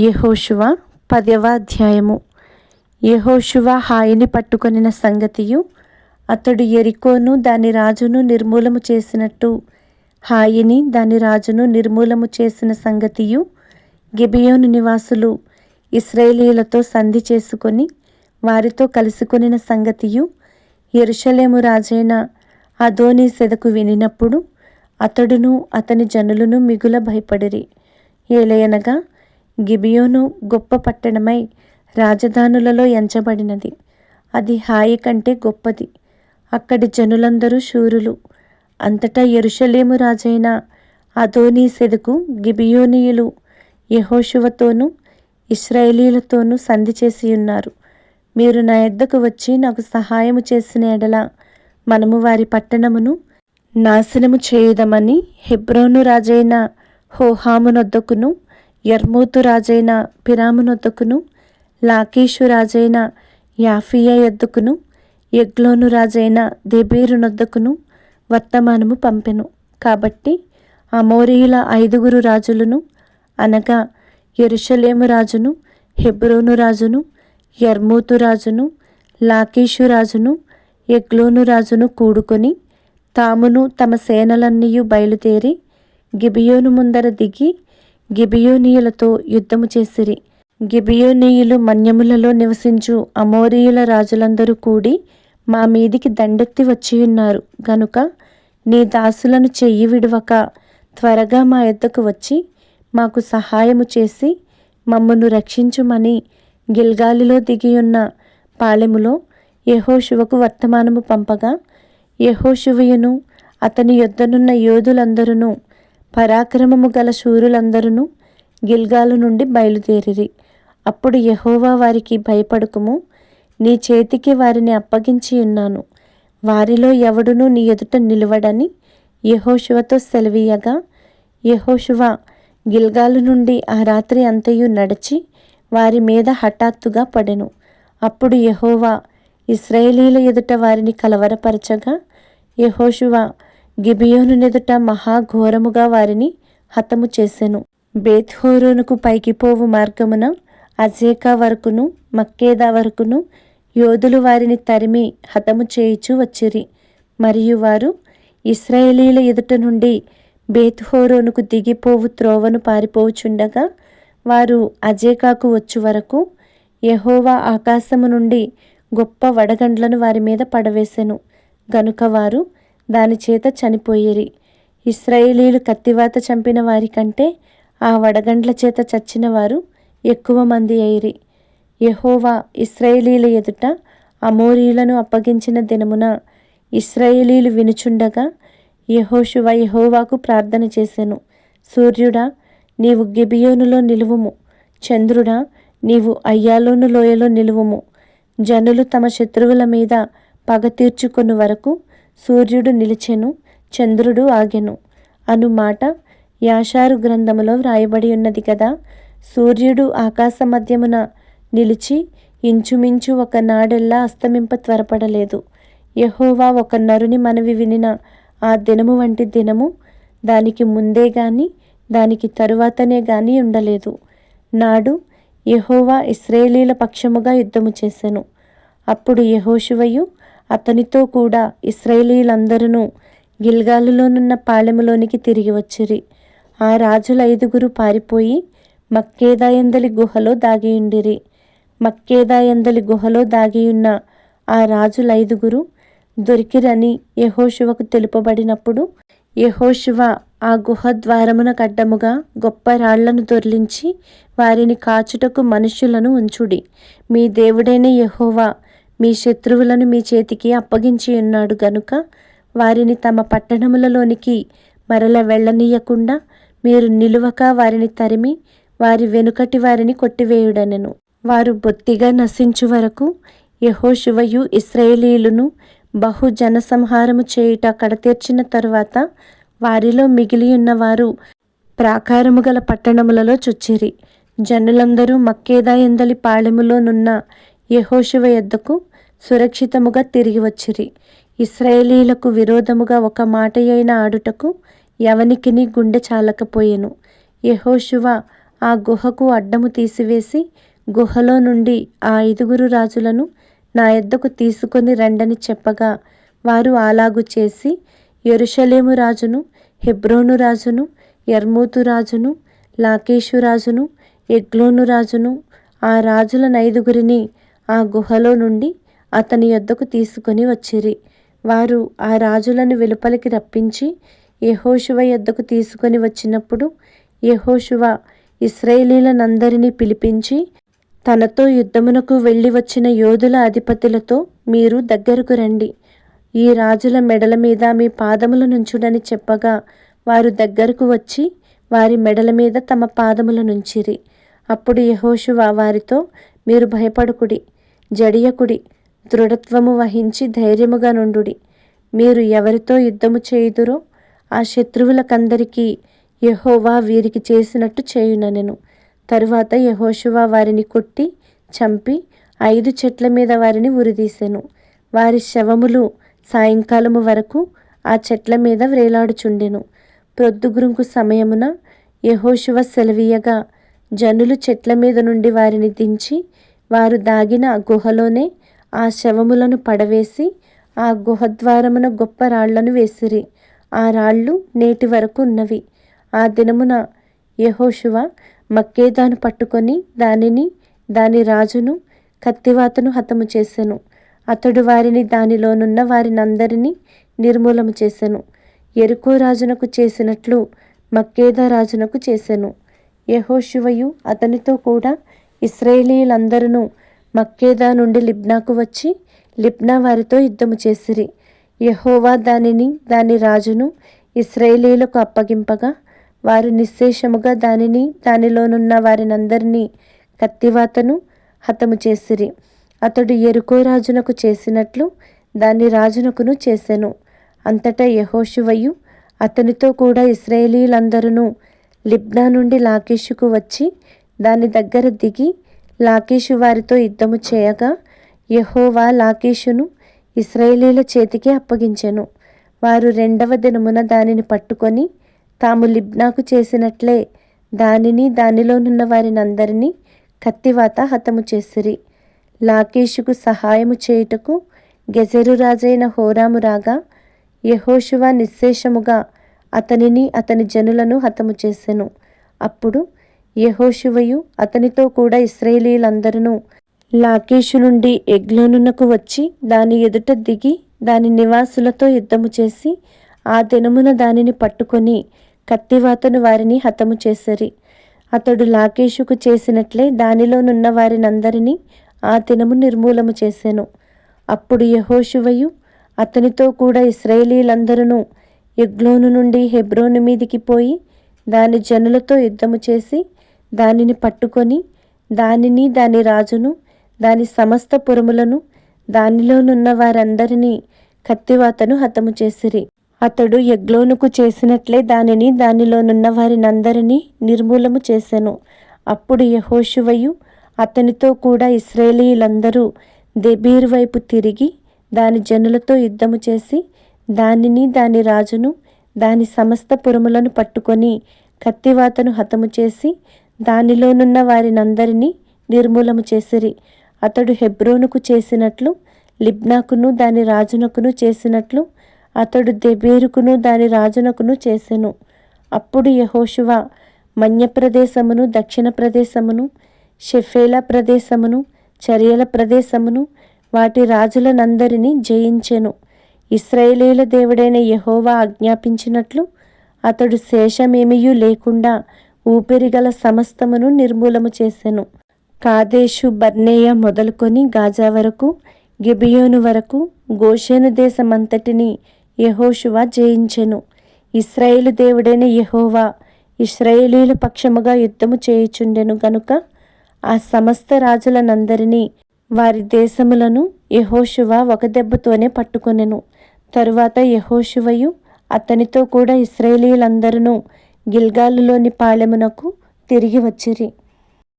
యహోశువ పదవ అధ్యాయము. యహోశువ హాయిని పట్టుకొనిన సంగతియు అతడు ఎరికోను దాని రాజును నిర్మూలము చేసినట్టు హాయిని దాని రాజును నిర్మూలము చేసిన సంగతియు గిబియోను నివాసులు ఇస్రాయేలీలతో సంధి చేసుకొని వారితో కలుసుకొనిన సంగతియు ఎరుషలేము రాజైన అదోని సెదకు వినినప్పుడు అతడును అతని జనులను మిగుల భయపడిరి. ఏలయనగా గిబియోను గొప్ప పట్టణమై రాజధానులలో ఎంచబడినది. అది హాయి కంటే గొప్పది. అక్కడి జనులందరూ శూరులు. అంతటా ఎరుషలేము రాజైన అదోనీ సెదుకు గిబియోనీయులు యహోశువతోనూ ఇస్రాయేలీలతోనూ సంధి చేసి ఉన్నారు మీరు నా ఎద్దకు వచ్చి నాకు సహాయము చేసిన ఎడల మనము వారి పట్టణమును నాశనము చేయుదమని హెబ్రోను రాజైన హోహామునొద్దకును యర్మూతు రాజైన పిరామునొద్దకును లాకీషు రాజైన యాఫియా యొద్దకును ఎగ్లోను రాజైన దెబీరునొద్దకును వర్తమానము పంపెను. కాబట్టి అమోరియుల ఐదుగురు రాజులను అనగా ఎరుషలేము రాజును హెబ్రోను రాజును యర్మూతు రాజును లాకీషు రాజును ఎగ్లోను రాజును కూడుకొని తామును తమ సేనలన్నీయు బయలుదేరి గిబియోను ముందర దిగి గిబియోనీయులతో యుద్ధము చేసిరి. గిబియోనీయులు మన్యములలో నివసించు అమోరీయుల రాజులందరూ కూడి మా మీదికి దండెత్తి వచ్చియున్నారు. గనుక నీ దాసులను చెయ్యి విడవక త్వరగా మా ఎద్దకు వచ్చి మాకు సహాయము చేసి మమ్మను రక్షించుమని గిల్గాలిలో దిగియున్న పాలెములో యహోశివకు వర్తమానము పంపగా యహోశివయును అతని యొద్దనున్న యోధులందరూ పరాక్రమము గల శూరులందరూ గిల్గాలు నుండి బయలుదేరిరి. అప్పుడు యహోవా వారికి భయపడుకుము నీ చేతికి వారిని అప్పగించి ఉన్నాను. వారిలో ఎవడునూ నీ ఎదుట నిలవడని యహోశువతో సెలవీయగా యహోశువ గిల్గాలు నుండి ఆ రాత్రి అంతయు నడిచి వారి మీద హఠాత్తుగా పడెను. అప్పుడు యహోవా ఇస్రాయేలీల ఎదుట వారిని కలవరపరచగా యహోశువ గిబియోను ఎదుట మహాఘోరముగా వారిని హతము చేసెను. బేత్హోరోనుకు పైకి పోవు మార్గమున అజేకా వరకును మక్కేదా వరకును యోధులు వారిని తరిమి హతము చేయుచు వచ్చిరి. మరియు వారు ఇస్రాయేలీల ఎదుట నుండి బేత్హోరోనుకు దిగిపోవు త్రోవను పారిపోవుచుండగా వారు అజేకాకు వచ్చు వరకు యహోవా ఆకాశము నుండి గొప్ప వడగండ్లను వారి మీద పడవేసెను. గనుక వారు దాని చేత చనిపోయిరి. ఇస్రాయేలీలు కత్తివాత చంపిన వారి కంటే ఆ వడగండ్ల చేత చచ్చిన వారు ఎక్కువ మంది అయిరి యహోవా ఇస్రాయేలీల ఎదుట అమోరీలను అప్పగించిన దినమున ఇస్రాయేలీలు వినుచుండగా యహోశువ యహోవాకు ప్రార్థన చేసెను. సూర్యుడా నీవు గిబియోనులో నిలువుము. చంద్రుడా నీవు అయ్యాలోను లోయలో నిలువుము. జనులు తమ శత్రువుల మీద పగ తీర్చుకొని వరకు సూర్యుడు నిలిచెను చంద్రుడు ఆగెను. అను మాట యాషారు గ్రంథములో వ్రాయబడి ఉన్నది కదా సూర్యుడు ఆకాశ మధ్యమున నిలిచి ఇంచుమించు ఒక నాడెల్లా అస్తమింప త్వరపడలేదు. యహోవా ఒక నరుని మనవి వినిన ఆ దినము వంటి దినము దానికి ముందే గాని దానికి తరువాతనే గాని ఉండలేదు. నాడు యహోవా ఇస్రాయేలీల పక్షముగా యుద్ధము చేసెను. అప్పుడు యహోశివయు అతనితో కూడా ఇస్రాయేలీలందరూ గిల్గాలులోనున్న పాలెములోనికి తిరిగి వచ్చిరి. ఆ రాజుల ఐదుగురు పారిపోయి మక్కేదాయందలి గుహలో దాగియుండిరి మక్కేదాయందలి గుహలో దాగియున్న ఆ రాజుల ఐదుగురు దొరికిరని యహోశివకు తెలుపబడినప్పుడు యహోశివ ఆ గుహ ద్వారమున కడ్డముగా గొప్ప రాళ్ళను దొర్లించి వారిని కాచుటకు మనుష్యులను ఉంచుడి. మీ దేవుడైన యహోవా మీ శత్రువులను మీ చేతికి అప్పగించి ఉన్నాడు గనుక వారిని తమ పట్టణములలోనికి మరల వెళ్ళనీయకుండా మీరు నిలువక వారిని తరిమి వారి వెనుకటి వారిని కొట్టివేయుడనెను. వారు బొత్తిగా నశించు వరకు యహోశివయు ఇస్రాయేలీలును బహు జనసంహారము చేయుట కడతీర్చిన తరువాత వారిలో మిగిలి ఉన్నవారు ప్రాకారము గల పట్టణములలో చొచ్చిరి. జనులందరూ మక్కేదా ఎందలి పాళెములోనున్న యహోశివ యొద్దకు సురక్షితముగా తిరిగి వచ్చిరి. ఇస్రాయేలీలకు విరోధముగా ఒక మాట అయిన ఆడుటకు ఎవనికిని గుండె చాలకపోయెను. యహోశివ ఆ గుహకు అడ్డము తీసివేసి గుహలో నుండి ఆ ఐదుగురు రాజులను నా ఎద్దకు తీసుకొని రండని చెప్పగా వారు అలాగు చేసి ఎరుషలేము రాజును హెబ్రోను రాజును ఎర్మూతు రాజును లాకేషు రాజును ఎగ్లోను రాజును ఆ రాజుల నైదుగురిని ఆ గుహలో నుండి అతని యొద్దకు తీసుకొని వచ్చిరి. వారు ఆ రాజులను వెలుపలికి రప్పించి యహోశువ యొద్దకు తీసుకొని వచ్చినప్పుడు యహోశువ ఇస్రాయేలీలనందరినీ పిలిపించి తనతో యుద్ధమునకు వెళ్ళి వచ్చిన యోధుల అధిపతులతో మీరు దగ్గరకు రండి. ఈ రాజుల మెడల మీద మీ పాదముల నుంచుడని చెప్పగా వారు దగ్గరకు వచ్చి వారి మెడల మీద తమ పాదముల నుంచిరి. అప్పుడు యహోశువ వారితో మీరు భయపడుకుడి జడియకుడి దృఢత్వము వహించి ధైర్యముగా నుండుడి. మీరు ఎవరితో యుద్ధము చేయుదురో ఆ శత్రువులకందరికీ యహోవా వీరికి చేసినట్టు చేయుననెను. తరువాత యహోశువ వారిని కొట్టి చంపి ఐదు చెట్ల మీద వారిని ఉరిదీసెను. వారి శవములు సాయంకాలము వరకు ఆ చెట్ల మీద వ్రేలాడుచుండెను ప్రొద్దుగురుంకు సమయమున యహోశువ సెలవీయగా జనులు చెట్ల మీద నుండి వారిని దించి వారు దాగిన గుహలోనే ఆ శవములను పడవేసి ఆ గుహద్వారమున గొప్ప రాళ్ళను వేసిరి. ఆ రాళ్ళు నేటి వరకు ఉన్నవి. ఆ దినమున యహోశువ మక్కేదాను పట్టుకొని దానిని దాని రాజును కత్తివాతను హతము చేసెను. అతడు వారిని దానిలోనున్న వారినందరినీ నిర్మూలము చేసెను. ఎరుకో రాజునకు చేసినట్లు మక్కేదా రాజునకు చేసెను. యహోశివయు అతనితో కూడా ఇస్రాయేలీలందరూ మక్కేదా నుండి లిబ్నాకు వచ్చి లిబ్నా వారితో యుద్ధము చేసిరి. యహోవా దానిని దాని రాజును ఇస్రాయేలీలకు అప్పగింపగా వారు నిశ్శేషముగా దానిని దానిలోనున్న వారినందరినీ కత్తివాతను హతము చేసిరి. అతడు ఎరుకో రాజునకు చేసినట్లు దాని రాజునకును చేసెను. అంతటా యహోశివయు అతనితో కూడా ఇస్రాయేలీలందరూ లిబ్నా నుండి లాకేషుకు వచ్చి దాని దగ్గర దిగి లాకేషు వారితో యుద్ధము చేయగా యహోవా లాకేషును ఇస్రాయేలీల చేతికి అప్పగించెను. వారు రెండవ దినమున దానిని పట్టుకొని తాము లిబ్నాకు చేసినట్లే దానిని దానిలోనున్న వారినందరినీ కత్తివాత హతము చేసిరి. లాకేషుకు సహాయము చేయుటకు గెజరు రాజైన హోరాము రాగా యహోశువ నిశ్శేషముగా అతనిని అతని జనులను హతము చేసెను. అప్పుడు యహోశివయు అతనితో కూడా ఇస్రాయేలీలందరూ లాకేషు నుండి ఎగ్లోనునకు వచ్చి దాని ఎదుట దిగి దాని నివాసులతో యుద్ధము చేసి ఆ దినమున దానిని పట్టుకొని కత్తివాతను వారిని హతము చేసరి. అతడు లాకేషుకు చేసినట్లే దానిలోనున్న వారినందరినీ ఆ దినము నిర్మూలము చేశాను అప్పుడు యహోశివయు అతనితో కూడా ఇస్రాయేలీలందరూ ఎగ్లోను నుండి హెబ్రోను మీదికి పోయి దాని జనులతో యుద్ధము చేసి దానిని పట్టుకొని దానిని దాని రాజును దాని సమస్త పురములను దానిలోనున్న వారందరినీ కత్తివాతను హతము చేసిరి. అతడు ఎగ్లోనుకు చేసినట్లే దానిని దానిలోనున్న వారినందరినీ నిర్మూలము చేసెను. అప్పుడు యహోశువయు అతనితో కూడా ఇస్రాయేలీలందరూ దెబీర్ వైపు తిరిగి దాని జనులతో యుద్ధము చేసి దానిని దాని రాజును దాని సమస్త పురములను పట్టుకొని కత్తివాతను హతము చేసి దానిలోనున్న వారినందరినీ నిర్మూలము చేసిరి. అతడు హెబ్రోనుకు చేసినట్లు లిబ్నాకును దాని రాజునకును చేసినట్లు అతడు దెబేరుకును దాని రాజునకును చేసెను. అప్పుడు యహోశువ మన్య ప్రదేశమును దక్షిణ ప్రదేశమును షెఫేల ప్రదేశమును చర్యల ప్రదేశమును వాటి రాజులనందరినీ జయించెను. ఇస్రాయేలీల దేవుడైన యహోవా ఆజ్ఞాపించినట్లు అతడు శేషమేమియూ లేకుండా ఊపిరిగల సమస్తమును నిర్మూలము చేసెను. కాదేశు బర్నేయ మొదలుకొని గాజా వరకు గిబియోను వరకు గోషేను దేశమంతటిని యహోషువా జయించెను. ఇస్రాయేలు దేవుడైన యహోవా ఇస్రాయేలీల పక్షముగా యుద్ధము చేయుచుండెను గనుక ఆ సమస్త రాజులనందరినీ వారి దేశములను యహోషువా ఒక దెబ్బతోనే పట్టుకొనెను. తరువాత యహోశివయు అతనితో కూడా ఇస్రాయేలీలందరూ గిల్గాలులోని పాలెమునకు తిరిగి వచ్చిరి.